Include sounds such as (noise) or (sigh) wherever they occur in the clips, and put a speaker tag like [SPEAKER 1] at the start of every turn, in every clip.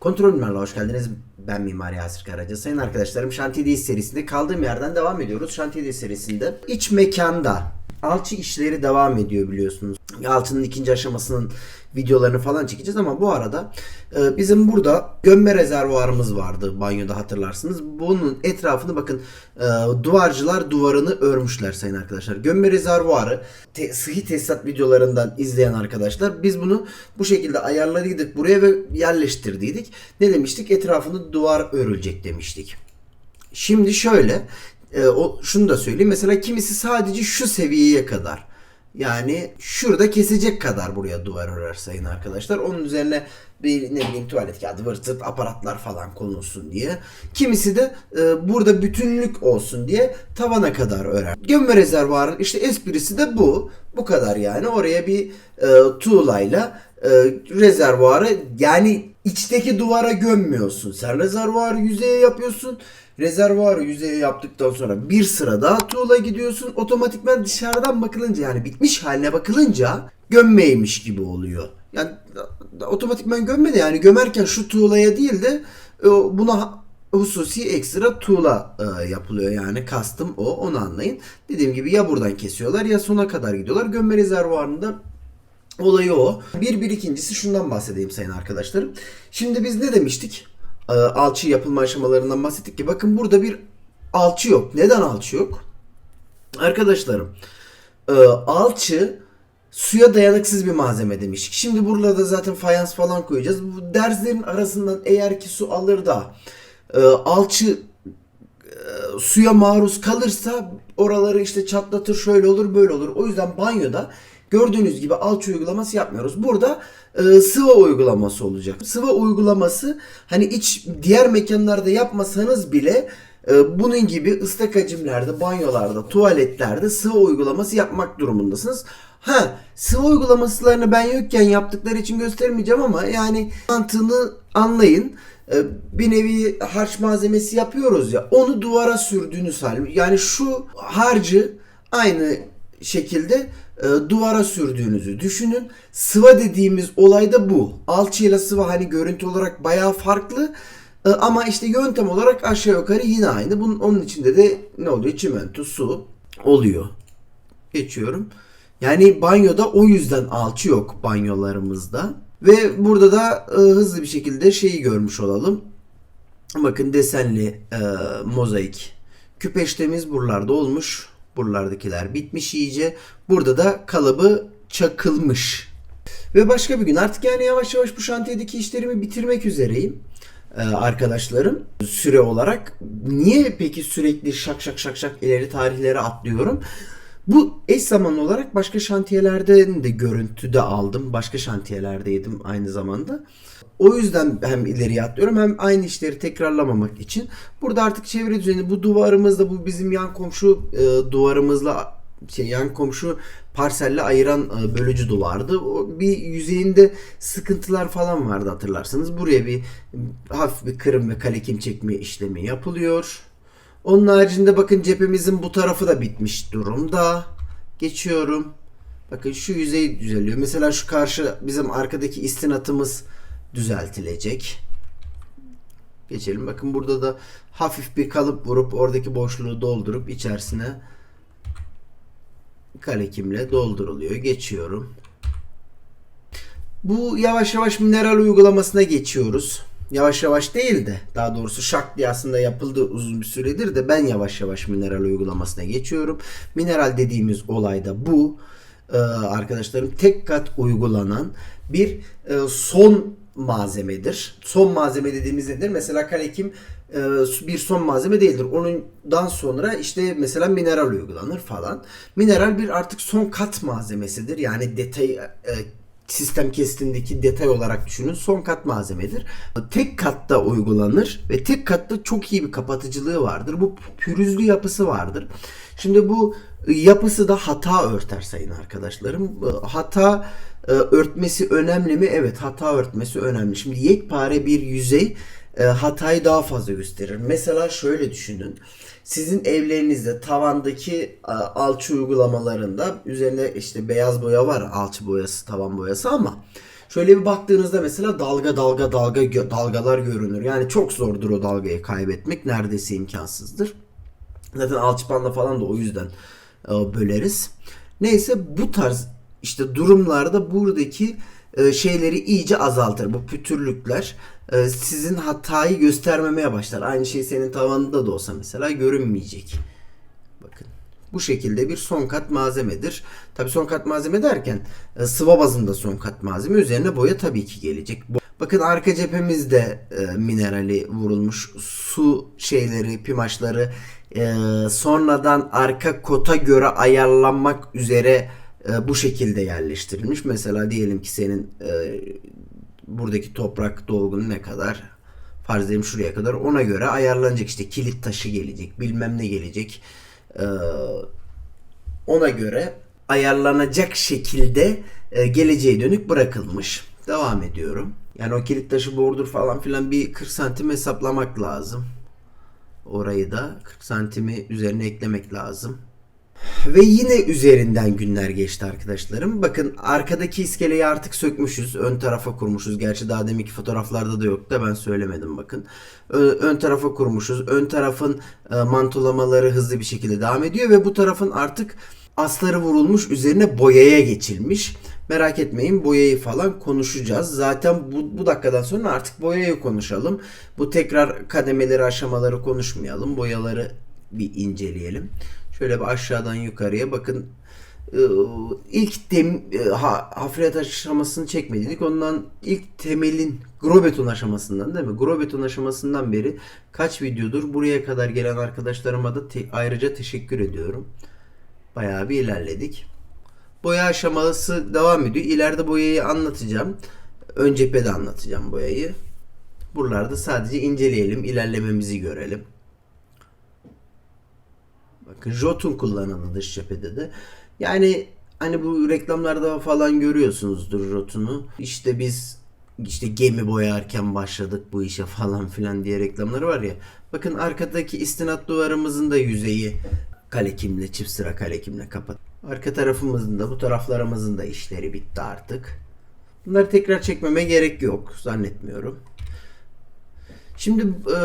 [SPEAKER 1] Kontrol Mimarlığa hoş geldiniz. Ben Mimar Yasir Karaca. Sayın arkadaşlarım Şantiyedeyiz serisinde kaldığım yerden devam ediyoruz. Şantiyedeyiz serisinde iç mekanda alçı işleri devam ediyor biliyorsunuz. Alçının ikinci aşamasının videolarını falan çekeceğiz ama bu arada e, bizim burada gömme rezervuarımız vardı banyoda hatırlarsınız. Bunun etrafını bakın e, duvarcılar duvarını örmüşler sayın arkadaşlar. Gömme rezervuarı te, sıhhi tesisat videolarından izleyen arkadaşlar biz bunu bu şekilde ayarladıydık buraya ve yerleştirdiydik. Ne demiştik? Etrafını duvar örülecek demiştik. Şimdi şöyle e, o şunu da söyleyeyim. Mesela kimisi sadece şu seviyeye kadar yani şurada kesecek kadar buraya duvar örer sayın arkadaşlar. Onun üzerine bir ne bileyim tuvalet kağıdı, vırt aparatlar falan konulsun diye. Kimisi de e, burada bütünlük olsun diye tavana kadar örer. Gömme rezervuarın işte esprisi de bu. Bu kadar yani. Oraya bir e, tuğlayla e, rezervuarı yani içteki duvara gömmüyorsun. Sen rezervuarı yüzeye yapıyorsun. Rezervuarı yüzeye yaptıktan sonra bir sıra daha tuğla gidiyorsun. Otomatikman dışarıdan bakılınca yani bitmiş haline bakılınca gömmeymiş gibi oluyor. Yani otomatikman gömme de yani gömerken şu tuğlaya değil de e, buna hususi ekstra tuğla e, yapılıyor yani kastım o onu anlayın. Dediğim gibi ya buradan kesiyorlar ya sona kadar gidiyorlar. Gömme rezervuarında Olayı o. Bir bir ikincisi şundan bahsedeyim sayın arkadaşlarım. Şimdi biz ne demiştik? Ee, alçı yapılma aşamalarından bahsettik ki bakın burada bir alçı yok. Neden alçı yok? Arkadaşlarım e, alçı suya dayanıksız bir malzeme demiştik. Şimdi buralarda zaten fayans falan koyacağız. Bu derzlerin arasından eğer ki su alır da e, alçı e, suya maruz kalırsa oraları işte çatlatır şöyle olur böyle olur. O yüzden banyoda gördüğünüz gibi alçı uygulaması yapmıyoruz. Burada e, sıva uygulaması olacak. Sıva uygulaması hani iç diğer mekanlarda yapmasanız bile e, bunun gibi ıslak hacimlerde, banyolarda, tuvaletlerde sıva uygulaması yapmak durumundasınız. Ha, sıva uygulamasılarını ben yokken yaptıkları için göstermeyeceğim ama yani mantığını anlayın. E, bir nevi harç malzemesi yapıyoruz ya onu duvara sürdüğünüz hal. Yani şu harcı aynı şekilde e, duvara sürdüğünüzü düşünün. Sıva dediğimiz olay da bu. Alçıyla sıva hani görüntü olarak bayağı farklı. E, ama işte yöntem olarak aşağı yukarı yine aynı. Bunun onun içinde de ne oluyor? Çimento, su oluyor. Geçiyorum. Yani banyoda o yüzden alçı yok banyolarımızda. Ve burada da e, hızlı bir şekilde şeyi görmüş olalım. Bakın desenli e, mozaik küpeştemiz buralarda olmuş. Buralardakiler bitmiş iyice. Burada da kalıbı çakılmış. Ve başka bir gün artık yani yavaş yavaş bu şantiyedeki işlerimi bitirmek üzereyim. e, arkadaşlarım süre olarak. Niye peki sürekli şak şak şak şak ileri tarihlere atlıyorum? Bu eş zamanlı olarak başka şantiyelerden de görüntü de aldım. Başka şantiyelerdeydim aynı zamanda. O yüzden hem ileriye atlıyorum hem aynı işleri tekrarlamamak için. Burada artık çevre düzeni bu duvarımızla bu bizim yan komşu e, duvarımızla şey, yan komşu parselle ayıran e, bölücü duvardı. O bir yüzeyinde sıkıntılar falan vardı hatırlarsanız. Buraya bir hafif bir kırım ve kalekim çekme işlemi yapılıyor. Onun haricinde bakın cephemizin bu tarafı da bitmiş durumda. Geçiyorum. Bakın şu yüzey düzeliyor. Mesela şu karşı bizim arkadaki istinatımız düzeltilecek. Geçelim. Bakın burada da hafif bir kalıp vurup oradaki boşluğu doldurup içerisine kalekimle dolduruluyor. Geçiyorum. Bu yavaş yavaş mineral uygulamasına geçiyoruz. Yavaş yavaş değil de daha doğrusu şak diye aslında yapıldı uzun bir süredir de ben yavaş yavaş mineral uygulamasına geçiyorum. Mineral dediğimiz olay da bu. Ee, arkadaşlarım tek kat uygulanan bir e, son malzemedir. Son malzeme dediğimiz nedir? Mesela kalekim e, bir son malzeme değildir. Ondan sonra işte mesela mineral uygulanır falan. Mineral bir artık son kat malzemesidir. Yani detay e, sistem kestindeki detay olarak düşünün son kat malzemedir. Tek katta uygulanır ve tek katta çok iyi bir kapatıcılığı vardır. Bu pürüzlü yapısı vardır. Şimdi bu yapısı da hata örter sayın arkadaşlarım. Hata e, örtmesi önemli mi? Evet hata örtmesi önemli. Şimdi yekpare bir yüzey e, hatayı daha fazla gösterir. Mesela şöyle düşünün. Sizin evlerinizde tavandaki alçı uygulamalarında üzerine işte beyaz boya var alçı boyası tavan boyası ama Şöyle bir baktığınızda mesela dalga dalga dalga dalgalar görünür. Yani çok zordur o dalgayı kaybetmek. Neredeyse imkansızdır. Zaten alçıpanla falan da o yüzden e, böleriz. Neyse bu tarz işte durumlarda buradaki e, şeyleri iyice azaltır. Bu pütürlükler e, sizin hatayı göstermemeye başlar. Aynı şey senin tavanında da olsa mesela görünmeyecek. Bakın bu şekilde bir son kat malzemedir. Tabi son kat malzeme derken e, sıva bazında son kat malzeme üzerine boya tabii ki gelecek. Bakın arka cephemizde e, minerali vurulmuş. Su şeyleri, pimaçları e, sonradan arka kota göre ayarlanmak üzere e, bu şekilde yerleştirilmiş. Mesela diyelim ki senin e, buradaki toprak dolgun ne kadar? Farz edelim şuraya kadar. Ona göre ayarlanacak işte kilit taşı gelecek, bilmem ne gelecek. Ee, ona göre ayarlanacak şekilde e, geleceğe dönük bırakılmış. Devam ediyorum. Yani o kilit taşı bordur falan filan bir 40 santim hesaplamak lazım. Orayı da 40 santimi üzerine eklemek lazım. Ve yine üzerinden günler geçti arkadaşlarım. Bakın arkadaki iskeleyi artık sökmüşüz. Ön tarafa kurmuşuz. Gerçi daha deminki fotoğraflarda da yok da ben söylemedim bakın. Ön tarafa kurmuşuz. Ön tarafın e, mantolamaları hızlı bir şekilde devam ediyor ve bu tarafın artık asları vurulmuş üzerine boyaya geçilmiş. Merak etmeyin boyayı falan konuşacağız. Zaten bu, bu dakikadan sonra artık boyayı konuşalım. Bu tekrar kademeleri aşamaları konuşmayalım. Boyaları bir inceleyelim. Şöyle bir aşağıdan yukarıya bakın. Ee, ilk dem, e, ha, hafriyat aşamasını çekmedik. Ondan ilk temelin grobeton aşamasından değil mi? Grobeton aşamasından beri kaç videodur buraya kadar gelen arkadaşlarıma da te- ayrıca teşekkür ediyorum. Bayağı bir ilerledik. Boya aşaması devam ediyor. İleride boyayı anlatacağım. Ön cephede anlatacağım boyayı. Buralarda sadece inceleyelim, ilerlememizi görelim. Bakın Jotun kullanıldı dış cephede de. Yani hani bu reklamlarda falan görüyorsunuzdur Jotun'u. İşte biz işte gemi boyarken başladık bu işe falan filan diye reklamları var ya. Bakın arkadaki istinat duvarımızın da yüzeyi kalekimle çift sıra kalekimle kapat. Arka tarafımızın da bu taraflarımızın da işleri bitti artık. Bunları tekrar çekmeme gerek yok zannetmiyorum. Şimdi e,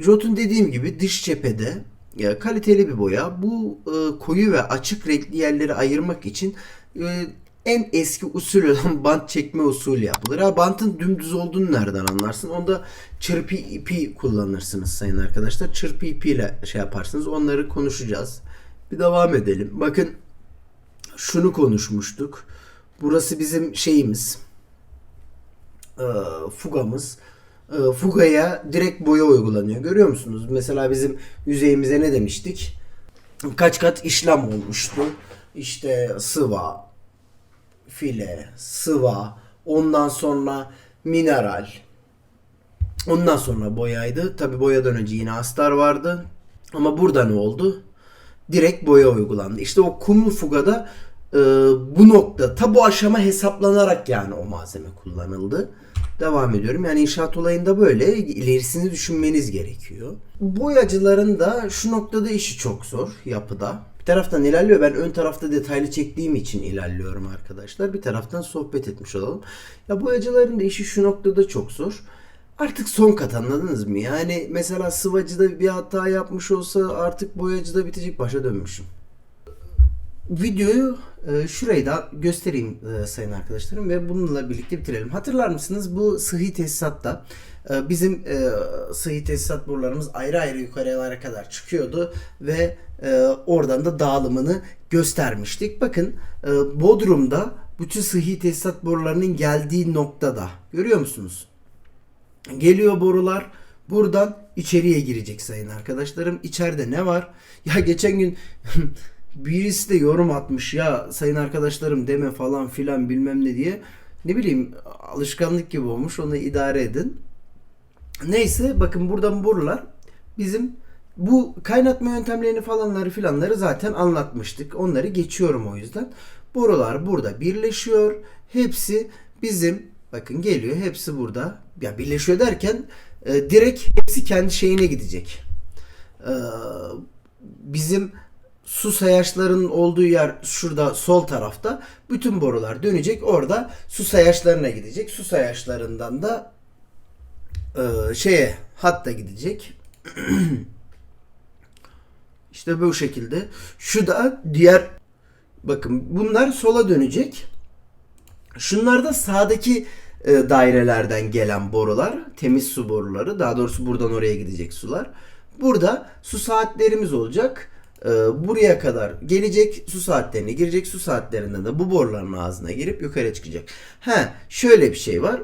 [SPEAKER 1] Jotun dediğim gibi dış cephede ya, kaliteli bir boya. Bu e, koyu ve açık renkli yerleri ayırmak için e, en eski usul olan (laughs) bant çekme usulü yapılır. Ha, bantın dümdüz olduğunu nereden anlarsın? Onda çırpı ipi kullanırsınız sayın arkadaşlar. Çırpı ipiyle şey yaparsınız. Onları konuşacağız. Bir devam edelim. Bakın şunu konuşmuştuk. Burası bizim şeyimiz. E, fugamız. E, fugaya direkt boya uygulanıyor. Görüyor musunuz? Mesela bizim yüzeyimize ne demiştik? Kaç kat işlem olmuştu. İşte sıva, file, sıva, ondan sonra mineral. Ondan sonra boyaydı. Tabi boyadan önce yine astar vardı. Ama burada ne oldu? Direkt boya uygulandı. İşte o kumlu fugada e, bu nokta, ta bu aşama hesaplanarak yani o malzeme kullanıldı. Devam ediyorum. Yani inşaat olayında böyle ilerisini düşünmeniz gerekiyor. Boyacıların da şu noktada işi çok zor yapıda. Bir taraftan ilerliyor. Ben ön tarafta detaylı çektiğim için ilerliyorum arkadaşlar. Bir taraftan sohbet etmiş olalım. Ya boyacıların da işi şu noktada çok zor. Artık son kat anladınız mı? Yani mesela sıvacıda bir hata yapmış olsa artık boyacıda bitecek başa dönmüşüm. Videoyu şurayı da göstereyim e, sayın arkadaşlarım ve bununla birlikte bitirelim. Hatırlar mısınız bu sıhhi tesisatta e, bizim e, sıhhi tesisat borularımız ayrı ayrı yukarılara kadar çıkıyordu ve oradan da dağılımını göstermiştik. Bakın Bodrum'da bütün sıhhi tesisat borularının geldiği noktada görüyor musunuz? Geliyor borular buradan içeriye girecek sayın arkadaşlarım. İçeride ne var? (laughs) Ya geçen gün (laughs) birisi de yorum atmış ya sayın arkadaşlarım deme falan filan bilmem ne diye. Ne bileyim alışkanlık gibi olmuş onu idare edin. Neyse bakın buradan borular bizim bu kaynatma yöntemlerini falanları filanları zaten anlatmıştık. Onları geçiyorum o yüzden. Borular burada birleşiyor. Hepsi bizim bakın geliyor hepsi burada. Ya birleşiyor derken e, direkt hepsi kendi şeyine gidecek. E, bizim su sayaçlarının olduğu yer şurada sol tarafta. Bütün borular dönecek. Orada su sayaçlarına gidecek. Su sayaçlarından da e, şeye hatta gidecek. (clears throat) işte bu şekilde. Şu da diğer bakın bunlar sola dönecek. Şunlar da sağdaki e, dairelerden gelen borular, temiz su boruları. Daha doğrusu buradan oraya gidecek sular. Burada su saatlerimiz olacak. E, buraya kadar gelecek su saatlerine girecek. Su saatlerinden de bu boruların ağzına girip yukarı çıkacak. Ha, şöyle bir şey var.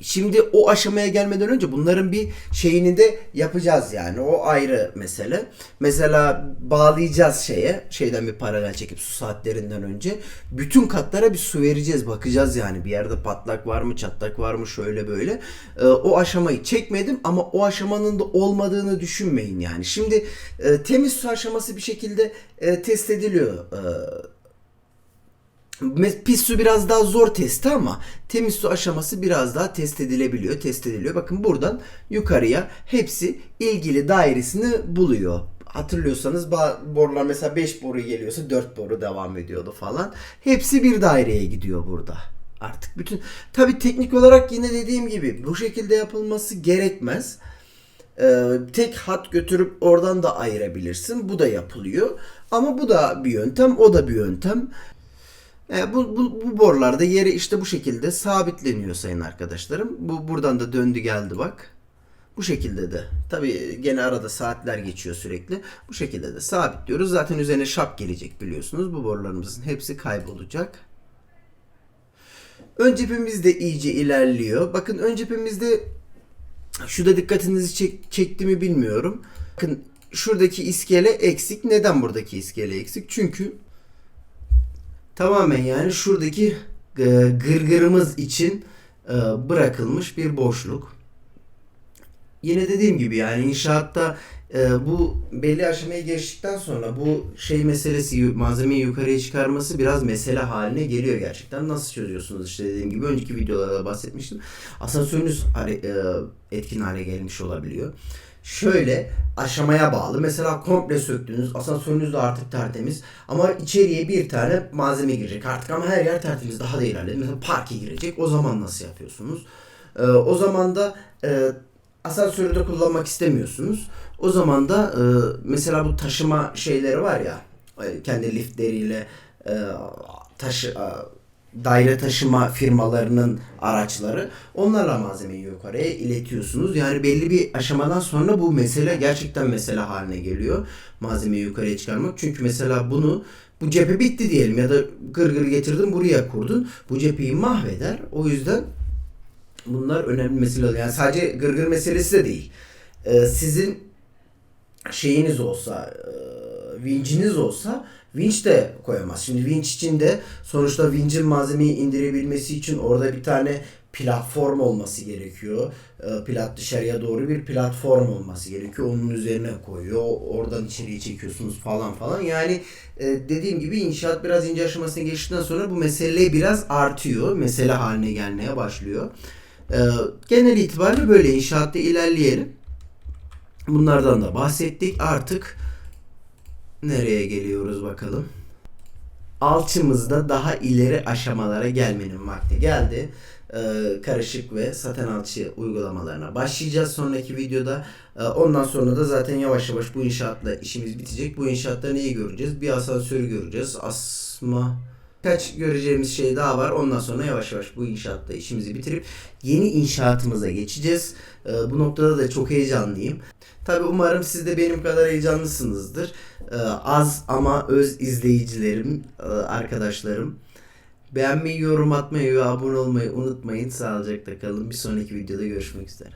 [SPEAKER 1] Şimdi o aşamaya gelmeden önce bunların bir şeyini de yapacağız yani. O ayrı mesele. Mesela bağlayacağız şeye. Şeyden bir paralel çekip su saatlerinden önce. Bütün katlara bir su vereceğiz. Bakacağız yani. Bir yerde patlak var mı, çatlak var mı, şöyle böyle. Ee, o aşamayı çekmedim ama o aşamanın da olmadığını düşünmeyin yani. Şimdi e, temiz su aşaması bir şekilde e, test ediliyor. E, Pis su biraz daha zor testi ama temiz su aşaması biraz daha test edilebiliyor, test ediliyor. Bakın buradan yukarıya hepsi ilgili dairesini buluyor. Hatırlıyorsanız borular mesela 5 boru geliyorsa 4 boru devam ediyordu falan. Hepsi bir daireye gidiyor burada. Artık bütün tabi teknik olarak yine dediğim gibi bu şekilde yapılması gerekmez. Ee, tek hat götürüp oradan da ayırabilirsin. Bu da yapılıyor. Ama bu da bir yöntem, o da bir yöntem. E, bu, bu, bu borularda yeri işte bu şekilde sabitleniyor sayın arkadaşlarım. Bu buradan da döndü geldi bak. Bu şekilde de. Tabi gene arada saatler geçiyor sürekli. Bu şekilde de sabitliyoruz. Zaten üzerine şap gelecek biliyorsunuz. Bu borularımızın hepsi kaybolacak. Ön cephemiz de iyice ilerliyor. Bakın ön cephemizde şu da dikkatinizi çek, çekti mi bilmiyorum. Bakın şuradaki iskele eksik. Neden buradaki iskele eksik? Çünkü tamamen yani şuradaki e, gırgırımız için e, bırakılmış bir boşluk. Yine dediğim gibi yani inşaatta e, bu belli aşamaya geçtikten sonra bu şey meselesi malzemeyi yukarıya çıkarması biraz mesele haline geliyor gerçekten. Nasıl çözüyorsunuz işte dediğim gibi önceki videolarda bahsetmiştim. Asansörünüz etkin hale gelmiş olabiliyor. Şöyle aşamaya bağlı. Mesela komple söktünüz. Asansörünüz de artık tertemiz. Ama içeriye bir tane malzeme girecek artık ama her yer tertemiz. Daha da ilerledi. Mesela parke girecek. O zaman nasıl yapıyorsunuz? Ee, o zaman da e, asansörü de kullanmak istemiyorsunuz. O zaman da e, mesela bu taşıma şeyleri var ya e, kendi liftleriyle e, taşı e, daire taşıma firmalarının araçları onlarla malzemeyi yukarıya iletiyorsunuz. Yani belli bir aşamadan sonra bu mesele gerçekten mesele haline geliyor. Malzemeyi yukarıya çıkarmak. Çünkü mesela bunu bu cephe bitti diyelim ya da gırgır getirdin buraya kurdun. Bu cepheyi mahveder. O yüzden bunlar önemli mesele. Yani sadece gırgır meselesi de değil. Ee, sizin şeyiniz olsa, e, vinciniz olsa vinç de koyamaz. Şimdi vinç için de sonuçta vincin malzemeyi indirebilmesi için orada bir tane platform olması gerekiyor. E, Plat dışarıya doğru bir platform olması gerekiyor. Onun üzerine koyuyor. Oradan içeriye çekiyorsunuz falan falan. Yani e, dediğim gibi inşaat biraz ince aşamasına geçtikten sonra bu mesele biraz artıyor. Mesele haline gelmeye başlıyor. E, genel itibariyle böyle inşaatta ilerleyelim. Bunlardan da bahsettik. Artık nereye geliyoruz bakalım. Alçımızda daha ileri aşamalara gelmenin vakti geldi. Ee, karışık ve saten alçı uygulamalarına başlayacağız sonraki videoda. Ee, ondan sonra da zaten yavaş yavaş bu inşaatla işimiz bitecek. Bu inşaatta neyi göreceğiz? Bir asansörü göreceğiz. Asma Kaç göreceğimiz şey daha var. Ondan sonra yavaş yavaş bu inşaatta işimizi bitirip yeni inşaatımıza geçeceğiz. Ee, bu noktada da çok heyecanlıyım. Tabi umarım siz de benim kadar heyecanlısınızdır. Ee, az ama öz izleyicilerim, e, arkadaşlarım. Beğenmeyi, yorum atmayı ve abone olmayı unutmayın. Sağlıcakla kalın. Bir sonraki videoda görüşmek üzere.